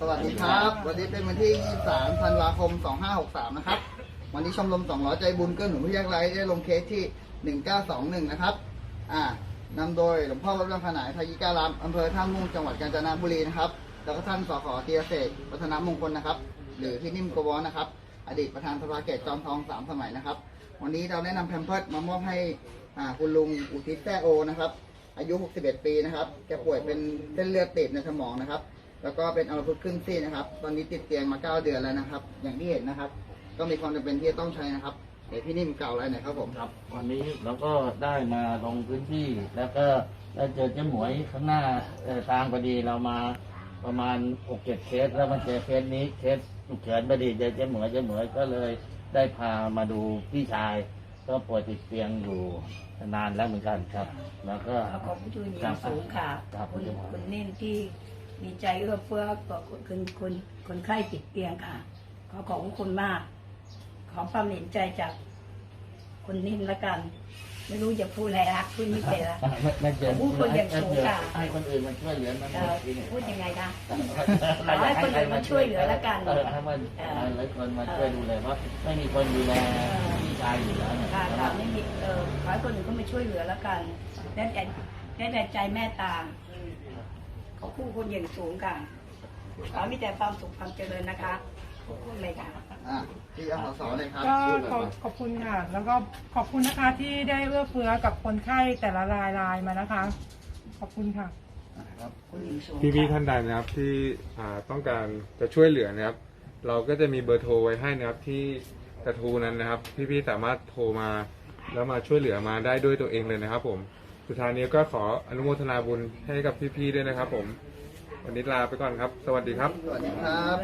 สวัสดีครับ วันนี้เป็นวันที่ 23 ธันวาคม 2563 นะครับ วันนี้ชมรม200 ใจบุญเกื้อหนุนผู้ยากไร้ได้ลงเคสที่ 1921 นะครับ อ่านำโดยหลวงพ่อวัดบางขนายทายิการามอำเภอท่าม่วงจังหวัดกาญจนบุรีนะครับ แล้วก็ท่านสขเตียเศษวัฒนมงคลนะครับ หรือที่นิ่มกวอนะครับ อดีตประธานสภาเขตจอมทองสามสมัยนะครับ วันนี้เราได้นำแพมเพิร์ดมามอบให้อ่าคุณลุงอุทิศแซ่โอนะครับ อายุ 61 ปีนะครับ แกป่วยเป็นเส้นเลือดตีบในสมองนะครับ แล้วก็เป็นอัมพฤกษ์ครึ่งซีกนะครับ ตอนนี้ติดเตียงมา9เดือนแล้วนะครับ อย่างที่เห็นนะครับ ก็มีความจำเป็นที่จะต้องใช้นะครับ เดี๋ยวพี่นิ่มกล่าวอะไรหน่อยครับผม ครับวันนี้เราก็ได้มาลงพื้นที่ แล้วก็ได้เจอเจ๊หมวยข้างหน้าเอ่อทางพอดีเรามาประมาณหกเจ็ดเคสแล้วมาเจอเคสนี้เคสฉุกเฉินพอดีเจอเจ๊หมวยเจ๊หมวยก็เลยได้พามาดูพี่ชาย ก็ป่วยติดเตียงอยู่นานแล้วเหมือนกันครับ แล้วก็ ขอขอบคุณอครัย่าบงสูงค่ะ ครับ คุณผมคุณนิ่มที่ มีใจเอื้อเฟื้อต่อคนคนคนไข้ติดเตียงค่ะ ขอขอบคุณมาก ขอความเห็นใจจากคุณนิ่มละกัน ไม่รู้จะพูดอะไรละพูดไม่เป็นละไม่ไม่เจอผู้คนอย่างสูงค่ะให้คนอื่นมาช่วยเหลือมันเอ่อทีหนึ่งพูดยังไงนะขอให้คนอื่นมาช่วยเหลือแล้วกันเออให้มันเออหลายคนมาช่วยดูเลยว่าไม่มีคนดูแลเออพี่ชายอยู่แล้วเนี่ยค่ะค่ะไม่มีเออขอให้คนอื่นก็มาช่วยเหลือแล้วกันได้แต่ได้แต่ใจแม่ตาข อคู่คนอย่างสูงค่ะขอมีแต่ความสุขความเจริญนะคะขอบคุณเลยค่ะ อ่าพี่อสสเลยครับก็ขอบขอบคุณค่ะ แล้วก็ขอบคุณนะคะที่ได้เอื้อเฟื้อกับคนไข้แต่ละรายรายมานะคะ ขอบคุณค่ะครับ คุณหญิงสูงพี่พี่ๆค่ะท่านใดนะครับที่อ่าต้องการจะช่วยเหลือนะครับ เราก็จะมีเบอร์โทรไว้ให้นะครับที่กระทูนั้นนะครับ พี่พี่ๆสามารถโทรมาแล้วมาช่วยเหลือมาได้ด้วยตัวเองเลยนะครับผม สุดท้ายนี้ก็ขออนุโมทนาบุญให้กับพี่ๆด้วยนะครับผม วันนี้ลาไปก่อนครับ สวัสดีครับ สวัสดีครับ